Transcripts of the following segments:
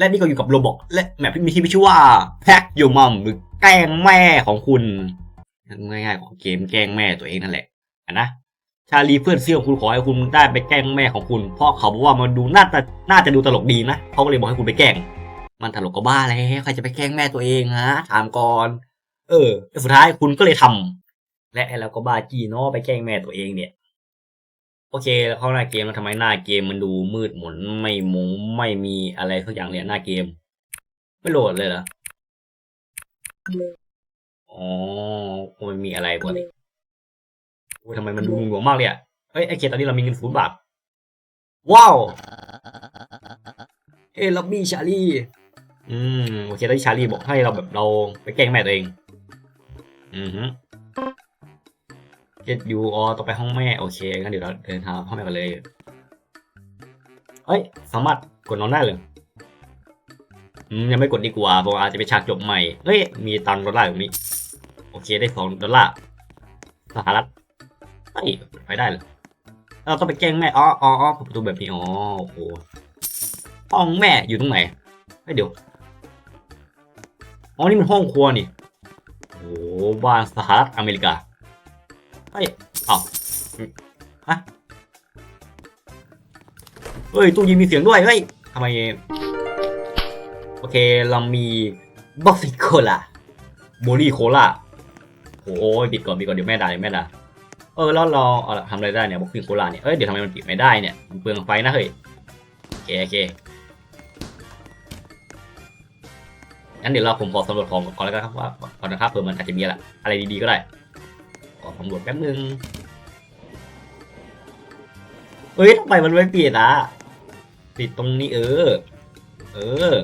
และนี่ก็อยู่กับโรบอกและแมปที่มีที่มีชื่อว่าแพ็กยูมัมหรือแกล้งแม่ของคุณง่ายๆของเกมแกล้งแม่ตัวเองนั่นแหละนะชาลีเพื่อนเสี่ยวคุณขอให้คุณได้ไปแกล้งแม่ของคุณเพราะเขาบอกว่ามันดูน่าจะน่าจะดูตลกดีนะเขาก็เลยบอกให้คุณไปแกล้ง มันตลกก็บ้าแล้วใครจะไปแกล้งแม่ตัวเองฮะถามก่อน เออสุดท้ายคุณก็เลยทำและไอ้เราก็บ้าจีเนาะไปแกล้งแม่ตัวเองเนี่ย โอเคแล้วเข้าหน้าเกมแล้วทำไมหน้าเกมมันดูมืดหมนไม่มงไม่มีอะไรสักอย่างเลยหน้าเกม ไม่โหลดเลยเหรออ๋อมันมีอะไรบ่เลยโอ้ทำไมมันดูหน่วงมากเลยอะเฮ้ยไอเคตอนนี้เรามีเงินศูนย์บาทว้าวเอ้ล็อบบี้ชาลีอืมโอเคตอนนี้ชาลีบอกให้เราแบบเราไปแกล้งแม่ตัวเอง อือฮึ เก็ตยูอ๋อต่อไปห้องแม่ โอเคงั้นเดี๋ยวเราเดินทางห้องแม่กันเลยเอ้ย สามารถกดนอนได้เลยอืมยังไม่กดดีกว่าเพราะอาจจะไปฉากจบใหม่เฮ้ย มีตังค์ดอลลาร์อยู่ตรงนี้โอเคได้สองดอลลาร์สหรัฐเฮ้ยไปได้เลยเราต้องไปแกล้งแม่อ๋ออ๋อประตูแบบนี้อ๋อโอ้โหห้องแม่อยู่ตรงไหนเฮ้ยเดี๋ยวอ๋อนี่มันห้องครัวนี่โอ้บ้านสหรัฐอเมริกา เฮ้ยเอาฮะเฮ้ย ตู้ยิงมีเสียงด้วย เฮ้ยทำไม โอเค เรามีบ็อกซิโคล่าโบลี่โคล่าโอ้ยปิดก่อนปิดก่อนเดี๋ยวแม่ด่าเดี๋ยวแม่ด่าเออแล้วเราเอาทำอะไรได้เนี่ยบ็อกซิโคล่าเนี่ยเอ้ยเดี๋ยวทำไมมันปิดไม่ได้เนี่ยมันเปลืองไฟนะเฮ้ยโอเคโอเคงั้นเดี๋ยวเราผมขอสำรวจของก่อนแล้วกันครับว่าก่อนนะครับเผื่อมันอาจจะมีอะไรดีๆก็ได้ ขอสำรวจแป๊บนึงเฮ้ยทำไมมันไม่ปิดอะปิดตรงนี้เออ เออ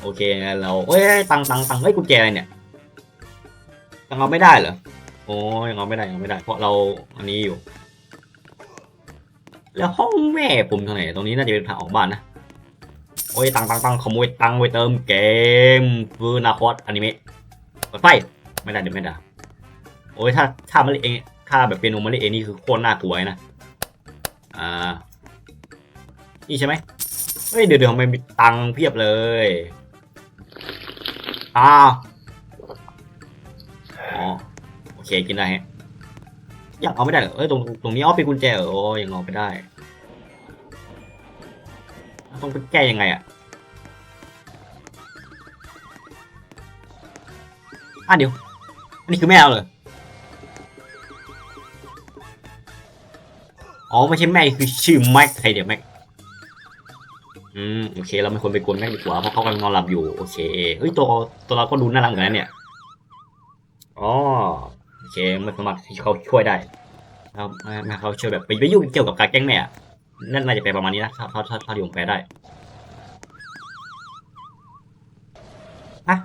โอเคเราเอ้ยตังตังตังเฮ้ยกุญแจอะไรเนี่ยยังเอาไม่ได้เหรอโอ้ยังเอาไม่ได้ยังเอาไม่ได้ เพราะเราอันนี้อยู่ แล้วห้องแม่ผมตรงไหนตรงนี้น่าจะเป็นทางออกบ้านนะโอ้ยตังตังตังขโมยตังไปเติมเกมฟูนาคอสอนิเมะ เปิดไฟไม่ได้เดี๋ยวไม่ได้โอ้ยถ้าถ้ามาเล่นเองถ้าแบบเป็นโนมาเล่นเองนี่คือโคตรน่ากลัวนะอ่านี่ใช่ไหมเฮ้ยเดี๋ยวเดี๋ยวทำไมมีตังค์เพียบเลยอ้าวอ๋อโอเคกินได้ฮะอยังเอาไม่ได้เหรอเอ้ยตรงตรงนี้อ๋อเป็นกุญแจเหรอโอ้ยังเอาไม่ได้ ต้องไปแก้ยังไงอะ อะเดี๋ยว อันนี้คือแม่เราเลยอ๋อไม่ใช่แม่คือชื่อแม็กใครเดี๋ยวแม็กอืมโอเคเราไม่ควรไปกวนแม็กดีกว่าเพราะเขากำลังนอนหลับอยู่โอเคเฮ้ยตัวตัวเราก็ดูน่ารักเหมือนกันเนี่ยอ๋อโอเคมันสามารที่เขาช่วยได้แล้วมาเขาช่วยแบบไปไปยุ่งเกี่ยวกับการแกล้งแม่นั่นน่าจะเป็นประมาณนี้นะถ้าถ้าถ้าถ้าที่ผมแปลได้ฮะ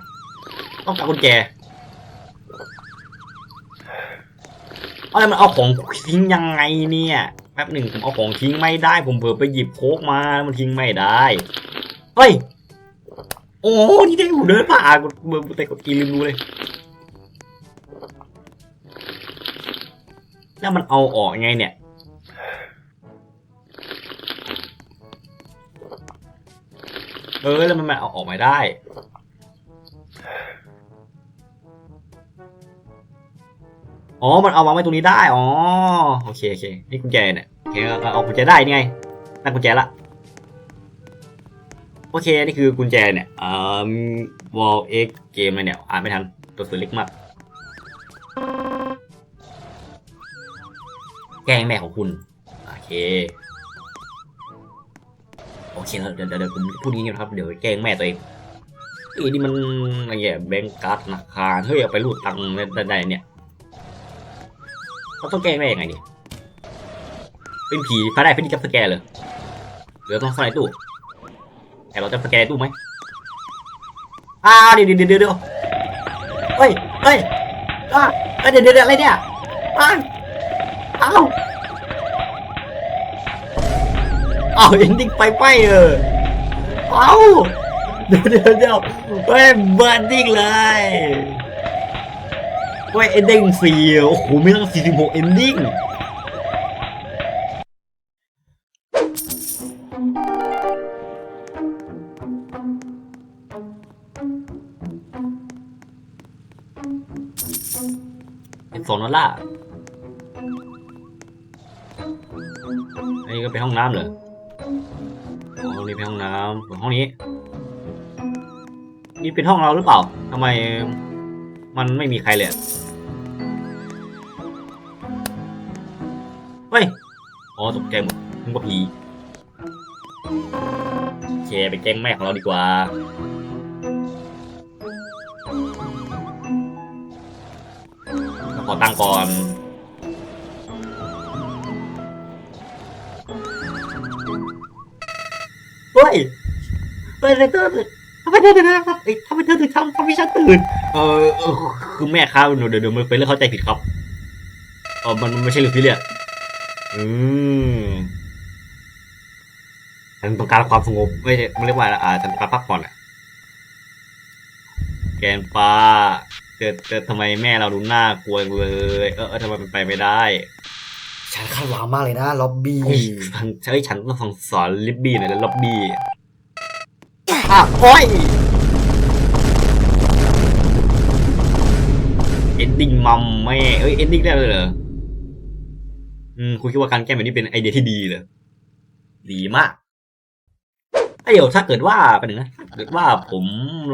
ต้องการกุญแจ อะไรมันเอาของทิ้งยังไงเนี่ยแป๊บหนึ่งผมเอาของทิ้งไม่ได้ ผมเผลอไปหยิบโคกมามันทิ้งไม่ได้เฮ้ยโอ้นี่ได้ผมเดินผ่านกดเบอร์แต่กดกีลืมดูเลย แล้วมันเอาออกยังไงเนี่ยเออแล้วมันมันเอาออกไม่ได้ อ๋อ มันเอาวางไว้ตรงนี้ได้ อ๋อ โอเคโอเค นี่กุญแจเนี่ยโอเคเราเอากุญแจได้นี่ไงได้กุญแจละ โอเค นี่คือกุญแจเนี่ยอ่าวอลเอ็กเกมอะไรเนี่ย อ่านไม่ทัน ตัวสือเล็กมาก แกงแม่ของคุณ โอเค โอเคเดี๋ยวเดี๋ยวผมพูดงี้นะครับ เดี๋ยวแกงแม่ตัวเองอ้ยนี่มันอะไรเงี้ยแบงก์การ์ดธนาคาร เฮ้ย เอาไปรูดตังค์ได้เนี่ย เราต้องแก้แม่ยังไงนี่เป็นผีพระได้เป็นที่จับสแกเลยหรือต้องซ่อนในตู้แต่เราจะสแกนตู้ไหมอ่าวเดี๋ยวเดี๋ยวเดี๋ยวเฮ้ยเฮ้ยอ่าเดี๋ยวเดี๋ยวเดี๋ยวอะไรเนี่ยอ้าวอ้าวอ้าวเอ็นดิ้งไปไปเออเอ้าเดี๋ยวเดี๋ยวเดี๋ยวเฮ้ยเบิร์ดดิ้งเลย โอ้ยเอนดิ้งสี่โอ้โหไม่ต้งสี่สิบหกเอนดิ้งสองสอลลาร์อันนี้ก็ไปห้องน้ำเหรอห้องนี้เป็นห้องน้ำห้องนี้ นี่เป็นห้องเราหรือเปล่าทำไม มันไม่มีใครเลยเฮ้ย อ๋อตกใจหมดนึกว่าผีเคไปแจ้งแม่ของเราดีกว่า ขอตังก่อนเฮ้ยเฮ้ยเธอ ทำไมเธอถึงเอ้ยทำไมเธอถึงทำทำให้ฉันตื่นเออเออคือแม่ครับเดี๋ยวเดี๋ยวมันเป็นเรื่องเข้าใจผิดครับเออมันมันไม่ใช่เรื่องที่เรียกอืมฉันต้องการความสงบไม่ใช่ไม่เรียกว่าอะไรอ่าฉันต้องการพักผ่อนอะแกนฟ้าเจอเจอทำไมแม่เราดูน่ากลัวเลย เออเออทำไมเป็นไปไม่ได้ฉันคาดหวังมากเลยนะล็อบบี้เฮ้ยฉันใช้ฉันต้องสั่งสอนลิบบี้หน่อยแล้วล็อบบี้ อะโอ้ยเอนดิ้งมัมแม่เอ้ยเอนดิ้งได้เลยเหรออืมคุณคิดว่าการแก้แบบนี้เป็นไอเดียที่ดีเหรอดีมากไอ้เดี๋ยวถ้าเกิดว่าไปหนึ่งนะถ้าเกิดว่าผม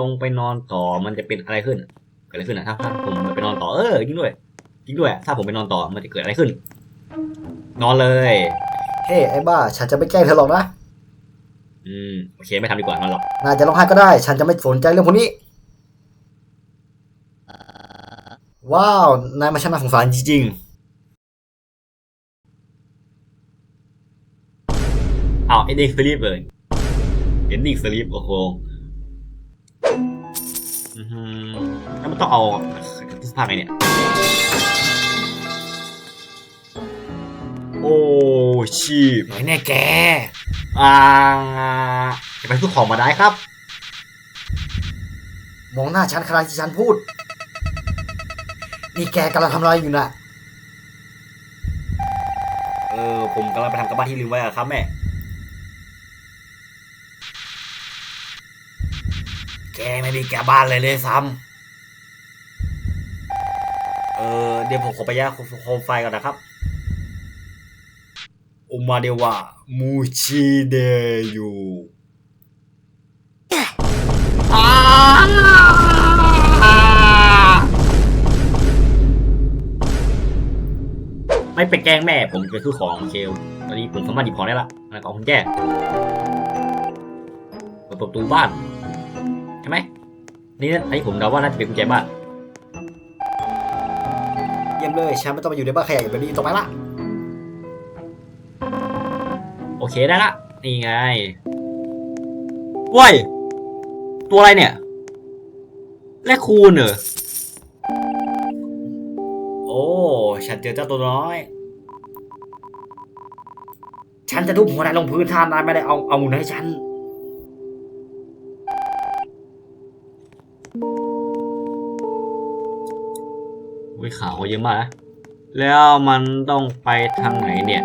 ลงไปนอนต่อมันจะเป็นอะไรขึ้น เกิดอะไรขึ้นอะถ้าถ้าผมไปนอนต่อเออจริงด้วยจริงด้วย ถ้าผมไปนอนต่อมันจะเกิดอะไรขึ้น นอนเลย เฮ้ไอ้บ้า ฉันจะไม่แกล้งเธอหรอกนะ อืมโอเคไม่ทำดีกว่านอนหลับนายจะร้องไห้ก็ได้ ฉันจะไม่สนใจเรื่องพวกนี้ ว้าวนายมาช่างน่าสงสารจริงอ้าวเอ็นดิ้งสลีปเลยเอ็นดิ้งสลีปโอ้โหอือหือแล้วมันต้องเอาทุกภาคไงเนี่ย โอ้ชีพๆหน่อยแน่แก อ่าจะไปซื้อของมาได้ครับ มองหน้าฉันขณะที่ฉันพูด นี่แกกำลังทำอะไรอยู่น่ะ เออ ผมกำลังไปทำกับบ้านที่ลืมไว้อะครับแม่ แกไม่มีแกบ้านเลยเลยซ้เออ เดี๋ยวผมขอไปย่าโคมไฟก่อนนะครับ โอมาเดวะมูชิเดยูไม่ไปแกล้งแม่ ผมจะซื้อของโอเคตอนนี้ผมสามารถหยิบของได้ละอะไรของคุณแจ้เปิดประตูบ้าน ใช่ไหม นี่อันนี้ผมเดาว่าน่าจะเป็นกุญแจบ้านำเยี่ยมเลย ฉันไม่ต้องมาอยู่ในบ้านขยะแบบนี้ต่อไปละ อเคได้ละ นี่ไงว้ยตัวอะไรเนี่ย แลคคูนเหรอ โอ้ฉันเจอเจ้าตัวน้อย ฉันจะทุบหัวนายลงพื้นถ้านายไม่ได้เอาเอามูลให้ฉัน วิข่าวเขาเยอะมากนะแล้วมันต้องไปทางไหนเนี่ย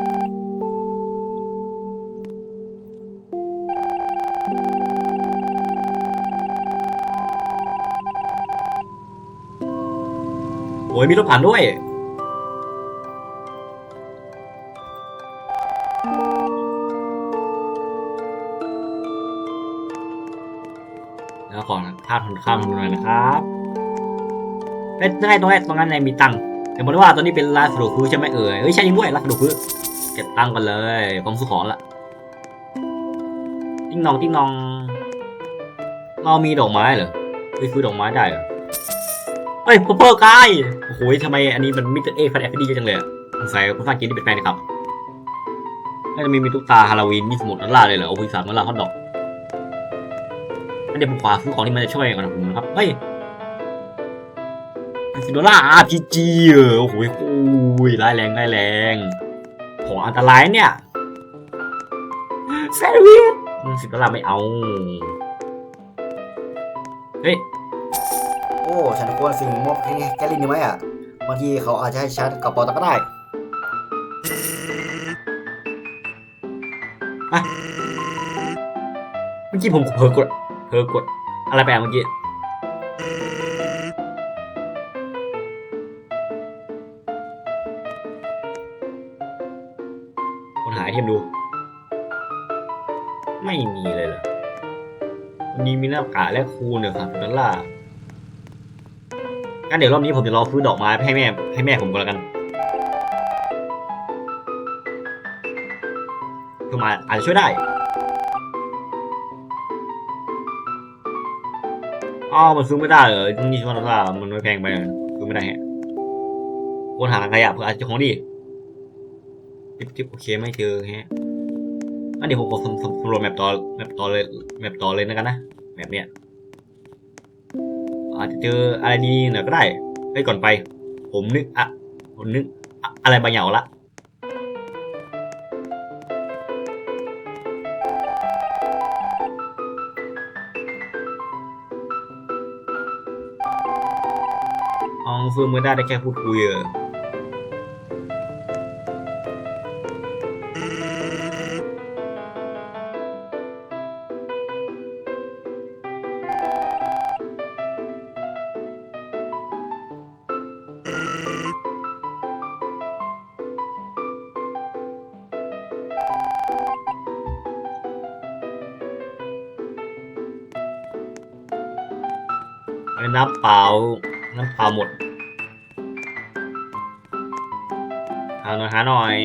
โอ้ยมีรถผ่านด้วยแล้วขอข้ามถนนข้ามถนนหน่อยนะครับเอ้ยใช่ตรงนั้ตรงนั้นในมีตังค์แต่บอกว่าตอนนี้เป็นร้านสะดวกซื้อใช่ไหมเอ่ยเอ้ยใช่จริงด้วยร้านสะดวกซื้อเก็บตังค์กันเลยผมซื้อของละติ้งนองติ้งนอง เรามีดอกไม้เหรอไปซื้อดอกไม้ได้เหรอ เฮ้ยพเปอร์กายโอ้โหทำไมอันนี้มันมิสเตอร์เอฟันแอฟดีจังเลยอะสงสัยคุณฟ้ากินที่เป็นแฟนนะครับน่าจะมีมีตุ๊กตาฮาโลวีนมีสมุดนัลล่าเลยเหรอโอ้ยสามนัลล่าฮอตดอกอันเดี๋ยวผมขวาซื้อของที่มันจะช่วยก่อนนะผมนะครับเฮ้ยสิโดล่า RPG เออโอ้โหโอ้ยร้ายแรงร้ายแรงของอันตรายเนี่ยแซนด์วิชสิบดลลาไม่เอาเฮ้ย โอ้ฉันควรสิงอม็อบแกลินดีไหมอะบางทีเขาอาจจะให้ฉันกระเป๋าตัก็ได้อเมื่อกี้ผมเผลอกดเผลอกด อะไรแปอ่เมื่อกี้คนหายเทมดู ไม่มีเลยเหรอวันนี้มีหน้ากากและคูเนี่ยครับนั่นล่ะ งั้นเดี๋ยวรอบนี้ผมจะรอซื้อดอกไม้ให้แม่ให้แม่ผมก่อนแล้วกันเพื่อมาอาจจะช่วยได้อ้าวมันซื้อไม่ได้เหรอนี่ชัวร์ว่ามันไม่แพงไปซื้อไม่ได้ฮะวนหาใคระเพื่ออาจจะของดีจิ๊บจิ๊บโอเคไม่เจอฮะอันเดี๋ยวผมขอสำสำสำรวจแมปต่อแมปต่อเลยแมปต่อเลยนะกันนะแมปเนี้ย อาจจะเจออะไรดีๆหน่อยก็ได้ไปก่อนไป ผมนึกอะผมนึกอะอะไรบางอย่างออกละอองฟืมไม่ได้ได้แค่พูดคุยเออ เอาน้ำเปล่า น้ำเปล่าหมดเอาหน่อยหาหน่อย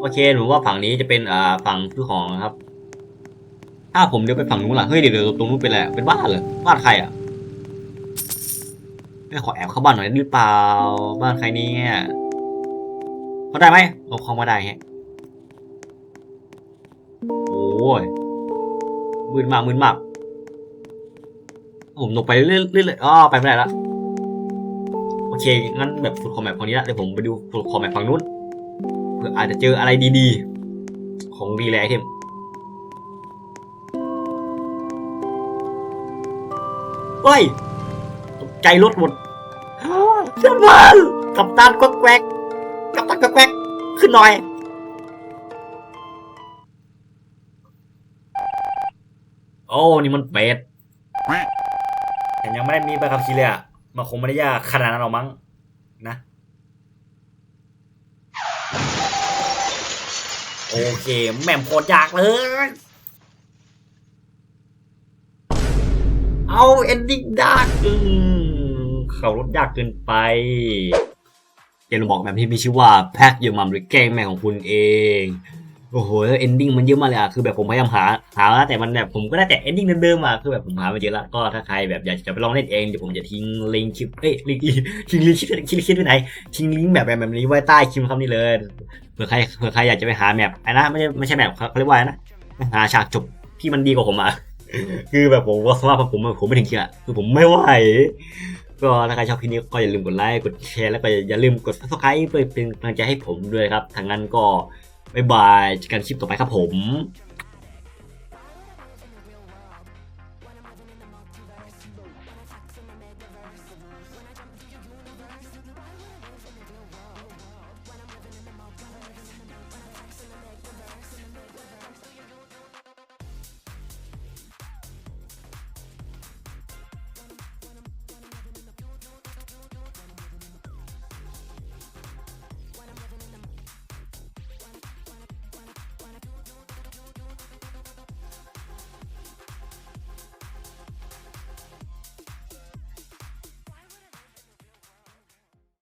โอเคหนูว่าฝั่งนี้จะเป็นอ่าฝั่งซื้อของนะครับ ถ้าผมเดี๋ยวไปฝั่งนู้นล่ะ เฮ้ยเดี๋ยวเดี๋ยวตรงนู้นเป็นอะไรเป็นบ้านเหรอบ้านใครอะไม่ขอแอบเข้าบ้านหน่อยด้หรือเปล่า บ้านใครเนี่ยเขาได้ไหมเราเข้ามาได้แฮะโอ้ยมืดมากมืดมาก ผมลงไปเรื่อยๆเรื่อยๆอ๋อไปไม่ได้ละโอเคงั้นแบบฟุตคอมแมปฝั่งนี้ละเดี๋ยวผมไปดูฟุตคอมแมปฝั่งนู้นเพื่ออาจจะเจออะไรดีๆ ของดีแลไอเทมเฮ้ยตกใจรถหมดเชื่อมันกับตันก็แกวกกับตันก็แกวกขึ้นหน่อยโอ้ นี่มันเป็ด แต่ยังไม่ได้มีใบขับขี่เลยอะมันคงไม่ได้ยากขนาดนั้นหรอกมั้งนะโอเคแหม่มโคตรยากเลย เอาเอนดิ้งดากอืมเขารถยากเกินไปเกมบอกแบบที่มีชื่อว่าแพ็กยูมัมหรือแกล้งแม่ของคุณเอง โอ้โหเอนดิ้งมันเยอะมากเลยอะคือแบบผมพยายามหาหาแล้วแต่มันแบบผมก็ได้แต่เอนดิ้งเดิมๆอะคือแบบผมหาไม่เจอและก็ถ้าใครแบบอยากจะไปลองเล่นเองเดี๋ยวผมจะทิ้งลิงก์คลิปเอ้ยลิงก์ทิ้งลิงก์คลิปคลิปคลิปไว้ไหนทิ้งลิงก์แบบแบบนี้ไว้ใต้คลิปคำนี้เลยเผื่อใครเผื่อใครอยากจะไปหาแมปไอ้นะไม่ใช่ไม่ใช่แมปเขาเรียกว่านะหาฉากจบที่มันดีกว่าผมอะคือแบบผมว่าสำหรับผมผมไม่ถึงคิดอะคือผมไม่ไหวก็ถ้าใครชอบคลิปนี้ก็อย่าลืมกดไลค์กดแชร์แล้วก็อย่าลืมกด subscribe เพื่อเป็นกำลังใจให้ผมด้วยครับทางนั้นก็ บ๊ายบายเจอกันคลิปต่อไปครับผม